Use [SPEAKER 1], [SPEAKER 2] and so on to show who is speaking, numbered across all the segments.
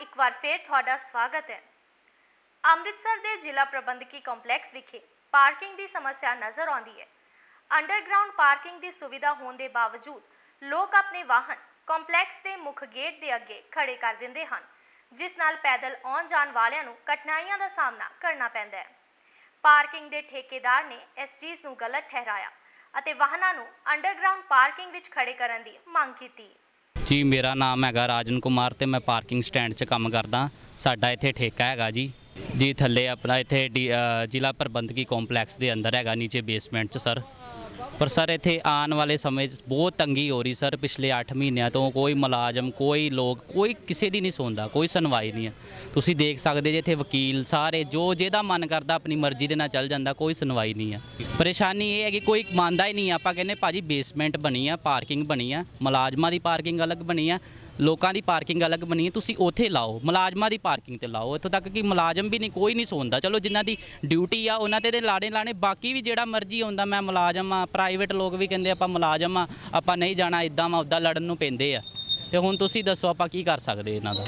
[SPEAKER 1] ਇੱਕ ਵਾਰ ਫੇਰ ਤੁਹਾਡਾ ਸਵਾਗਤ ਹੈ। ਅੰਮ੍ਰਿਤਸਰ ਦੇ ਜ਼ਿਲ੍ਹਾ ਪ੍ਰਬੰਧਕੀ ਕੰਪਲੈਕਸ ਵਿਖੇ ਪਾਰਕਿੰਗ ਦੀ ਸਮੱਸਿਆ ਨਜ਼ਰ ਆਉਂਦੀ ਹੈ। ਅੰਡਰਗਰਾਉਂਡ ਪਾਰਕਿੰਗ ਦੀ ਸੁਵਿਧਾ ਹੋਣ ਦੇ ਬਾਵਜੂਦ ਲੋਕ ਆਪਣੇ ਵਾਹਨ ਕੰਪਲੈਕਸ ਦੇ ਮੁੱਖ ਗੇਟ ਦੇ ਅੱਗੇ ਖੜੇ ਕਰ ਦਿੰਦੇ ਹਨ, ਜਿਸ ਨਾਲ ਪੈਦਲ ਆਉਣ ਜਾਣ ਵਾਲਿਆਂ ਨੂੰ ਕਠਿਨਾਈਆਂ ਦਾ ਸਾਹਮਣਾ ਕਰਨਾ ਪੈਂਦਾ ਹੈ। ਪਾਰਕਿੰਗ ਦੇ ਠੇਕੇਦਾਰ ਨੇ ਇਸ ਚੀਜ਼ ਨੂੰ ਗਲਤ ਠਹਿਰਾਇਆ ਅਤੇ ਵਾਹਨਾਂ ਨੂੰ ਅੰਡਰਗਰਾਉਂਡ ਪਾਰਕਿੰਗ ਵਿੱਚ ਖੜੇ ਕਰਨ ਦੀ ਮੰਗ ਕੀਤੀ।
[SPEAKER 2] ਜੀ, ਮੇਰਾ ਨਾਮ ਹੈਗਾ ਰਾਜਨ ਕੁਮਾਰ ਤੇ ਮੈਂ ਪਾਰਕਿੰਗ ਸਟੈਂਡ 'ਚ ਕੰਮ ਕਰਦਾ। ਸਾਡਾ ਇੱਥੇ ਠੇਕਾ ਹੈਗਾ ਜੀ। ਜੀ, ਥੱਲੇ ਆਪਣਾ ਇੱਥੇ ਡੀ- ਜ਼ਿਲ੍ਹਾ ਪ੍ਰਬੰਧਕੀ ਕੰਪਲੈਕਸ ਦੇ ਅੰਦਰ ਹੈਗਾ, ਨੀਚੇ ਬੇਸਮੈਂਟ 'ਚ ਸਰ ਪਰ ਸਰ, ਇੱਥੇ ਆਉਣ ਵਾਲੇ ਸਮੇਂ 'ਚ ਬਹੁਤ ਤੰਗੀ ਹੋ ਰਹੀ ਸਰ, ਪਿਛਲੇ 8 ਮਹੀਨਿਆਂ ਤੋਂ ਕੋਈ ਮੁਲਾਜ਼ਮ, ਕੋਈ ਲੋਕ, ਕੋਈ ਕਿਸੇ ਦੀ ਨਹੀਂ ਸੁਣਦਾ ਕੋਈ ਸੁਣਵਾਈ ਨਹੀਂ ਹੈ। ਤੁਸੀਂ ਦੇਖ ਸਕਦੇ ਜੇ ਇੱਥੇ ਵਕੀਲ ਸਾਰੇ, ਜੋ ਜਿਹਦਾ ਮਨ ਕਰਦਾ ਆਪਣੀ ਮਰਜ਼ੀ ਦੇ ਨਾਲ ਚੱਲ ਜਾਂਦਾ, ਕੋਈ ਸੁਣਵਾਈ ਨਹੀਂ ਹੈ। ਪਰੇਸ਼ਾਨੀ ਇਹ ਹੈ ਕਿ ਕੋਈ ਮੰਨਦਾ ਹੀ ਨਹੀਂ, ਆਪਾਂ ਕਹਿੰਦੇ ਭਾਜੀ ਬੇਸਮੈਂਟ ਬਣੀ ਆ ਪਾਰਕਿੰਗ ਬਣੀ ਆ, ਮੁਲਾਜ਼ਮਾਂ ਦੀ ਪਾਰਕਿੰਗ ਅਲੱਗ ਬਣੀ ਆ, ਲੋਕਾਂ ਦੀ ਪਾਰਕਿੰਗ ਅਲੱਗ ਬਣੀ ਹੈ ਤੁਸੀਂ ਉੱਥੇ ਲਾਓ, ਮੁਲਾਜ਼ਮਾਂ ਦੀ ਪਾਰਕਿੰਗ ਤੇ ਲਾਓ, ਇੱਥੋਂ ਤੱਕ ਕਿ ਮੁਲਾਜ਼ਮ ਵੀ ਨਹੀਂ, ਕੋਈ ਨਹੀਂ ਸੌਂਦਾ। ਚਲੋ ਜਿਨ੍ਹਾਂ ਦੀ ਡਿਊਟੀ ਆ, ਉਹਨਾਂ ਤੇ ਤੇ ਲਾੜੇ ਲਾਣੇ, ਬਾਕੀ ਵੀ ਜਿਹੜਾ ਮਰਜ਼ੀ ਹੁੰਦਾ ਮੈਂ ਮੁਲਾਜ਼ਮ ਆ ਪ੍ਰਾਈਵੇਟ ਲੋਕ ਵੀ ਕਹਿੰਦੇ ਆਪਾਂ ਮੁਲਾਜ਼ਮ ਆ, ਆਪਾਂ ਨਹੀਂ ਜਾਣਾ ਇਦਾਂ ਮੈਂ ਉੱਦਾਂ ਲੜਨ ਨੂੰ ਪੈਂਦੇ ਆ। ਤੇ ਹੁਣ ਤੁਸੀਂ ਦੱਸੋ ਆਪਾਂ ਕੀ ਕਰ ਸਕਦੇ ਇਹਨਾਂ ਦਾ?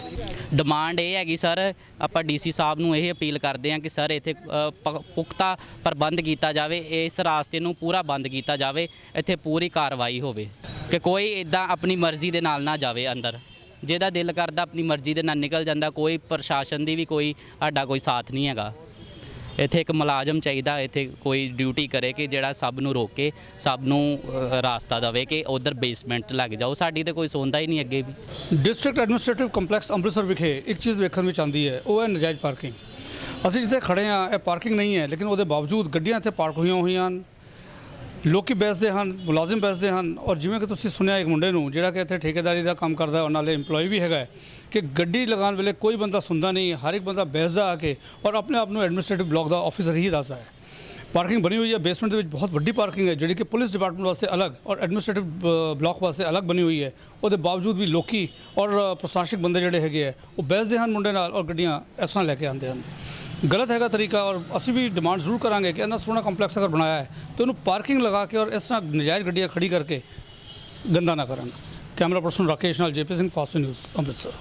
[SPEAKER 2] ਡਿਮਾਂਡ ਇਹ ਹੈਗੀ ਸਰ, ਆਪਾਂ ਡੀਸੀ ਸਾਹਿਬ ਨੂੰ ਇਹ ਅਪੀਲ ਕਰਦੇ ਹਾਂ ਕਿ ਸਰ ਇੱਥੇ ਪ- ਪੁਖਤਾ ਪ੍ਰਬੰਧ ਕੀਤਾ ਜਾਵੇ, ਇਸ ਰਾਸਤੇ ਨੂੰ ਪੂਰਾ ਬੰਦ ਕੀਤਾ ਜਾਵੇ, ਇੱਥੇ ਪੂਰੀ ਕਾਰਵਾਈ ਹੋਵੇ। ਕਿ ਕੋਈ ਇਦਾਂ ਆਪਣੀ ਮਰਜ਼ੀ ਦੇ ਨਾਲ ਨਾ ਜਾਵੇ ਅੰਦਰ। ਜਿਹਦਾ ਦਿਲ ਕਰਦਾ ਆਪਣੀ ਮਰਜ਼ੀ ਦੇ ਨਾਲ ਨਿਕਲ ਜਾਂਦਾ, ਕੋਈ ਪ੍ਰਸ਼ਾਸਨ ਦੀ ਵੀ ਕੋਈ, ਸਾਡਾ ਕੋਈ ਸਾਥ ਨਹੀਂ ਹੈਗਾ। ਇੱਥੇ ਇੱਕ ਮੁਲਾਜ਼ਮ ਚਾਹੀਦਾ ਇੱਥੇ ਕੋਈ ਡਿਊਟੀ ਕਰੇ ਕਿ ਜਿਹੜਾ ਸਭ ਨੂੰ ਰੋਕੇ ਸਭ ਨੂੰ ਅ, ਰਾਸਤਾ ਦੇਵੇ ਕਿ ਉਧਰ ਬੇਸਮੈਂਟ ਲੱਗ ਜਾਓ। ਸਾਡੀ ਤੇ ਕੋਈ ਸੁਣਦਾ ਹੀ ਨਹੀਂ ਅੱਗੇ ਵੀ।
[SPEAKER 3] ਡਿਸਟ੍ਰਿਕਟ ਐਡਮਿਨਿਸਟ੍ਰੇਟਿਵ ਕੰਪਲੈਕਸ ਅੰਮ੍ਰਿਤਸਰ ਵਿਖੇ ਇੱਕ ਚੀਜ਼ ਵੇਖਣ ਵਿੱਚ ਆਉਂਦੀ ਹੈ ਉਹ ਹੈ ਨਜਾਇਜ਼ ਪਾਰਕਿੰਗ ਅਸੀਂ ਜਿੱਥੇ ਖੜੇ ਆ ਇਹ ਪਾਰਕਿੰਗ ਨਹੀਂ ਹੈ ਲੇਕਿਨ ਉਹਦੇ ਬਾਵਜੂਦ ਗੱਡੀਆਂ ਇੱਥੇ ਪਾਰਕ ਹੋਈਆਂ ਹੋਈਆਂ ਹਨ। ਲੋਕੀ ਬੈਸਦੇ ਹਨ ਮੁਲਾਜ਼ਮ ਬੈਸਦੇ ਹਨ ਔਰ ਜਿਵੇਂ ਕਿ ਤੁਸੀਂ ਸੁਣਿਆ ਇੱਕ ਮੁੰਡੇ ਨੂੰ ਜਿਹੜਾ ਕਿ ਇੱਥੇ ਠੇਕੇਦਾਰੀ ਦਾ ਕੰਮ ਕਰਦਾ ਹੈ ਔਰ ਨਾਲੇ EMPLOYE ਵੀ ਹੈਗਾ ਹੈ, ਕਿ ਗੱਡੀ ਲਗਾਉਣ ਵੇਲੇ ਕੋਈ ਬੰਦਾ ਸੁਣਦਾ ਨਹੀਂ ਹਰ ਇੱਕ ਬੰਦਾ ਬੈਸਦਾ ਆ ਕੇ ਔਰ ਆਪਣੇ ਆਪ ਨੂੰ ਐਡਮਿਨਿਸਟ੍ਰੇਟਿਵ ਬਲਾਕ ਦਾ ਆਫੀਸਰ ਹੀ ਦੱਸਦਾ ਹੈ। ਪਾਰਕਿੰਗ ਬਣੀ ਹੋਈ ਹੈ ਬੇਸਮੈਂਟ ਦੇ ਵਿੱਚ ਬਹੁਤ ਵੱਡੀ ਪਾਰਕਿੰਗ ਹੈ ਜਿਹੜੀ ਕਿ ਪੁਲਿਸ ਡਿਪਾਰਟਮੈਂਟ ਵਾਸਤੇ ਅਲੱਗ ਔਰ ਐਡਮਿਨਿਸਟ੍ਰੇਟਿਵ ਬਲਾਕ ਵਾਸਤੇ ਅਲੱਗ ਬਣੀ ਹੋਈ ਹੈ। ਉਹਦੇ ਬਾਵਜੂਦ ਵੀ ਲੋਕੀ ਔਰ ਪ੍ਰਸ਼ਾਸਕ ਬੰਦੇ ਜਿਹੜੇ ਹੈਗੇ ਆ ਉਹ ਬੈਸਦੇ ਹਨ ਮੁੰਡੇ ਨਾਲ ਔਰ ਗੱਡੀਆਂ ਇਸ ਤਰ੍ਹਾਂ ਲੈ ਕੇ ਆਉਂਦੇ ਹਨ। ਗਲਤ ਹੈਗਾ ਤਰੀਕਾ ਔਰ ਅਸੀਂ ਵੀ ਡਿਮਾਂਡ ਜ਼ਰੂਰ ਕਰਾਂਗੇ ਕਿ ਇੰਨਾ ਸੋਹਣਾ ਕੰਪਲੈਕਸ ਅਗਰ ਬਣਾਇਆ ਹੈ, ਤੇ ਉਹਨੂੰ ਪਾਰਕਿੰਗ ਲਗਾ ਕੇ ਔਰ ਇਸ ਤਰ੍ਹਾਂ ਨਜਾਇਜ਼ ਗੱਡੀਆਂ ਖੜੀ ਕਰਕੇ ਗੰਦਾ ਨਾ ਕਰਨ। ਕੈਮਰਾ ਪਰਸਨ ਰਾਕੇਸ਼ ਨਾਲ JP Singh, Fast News Amritsar.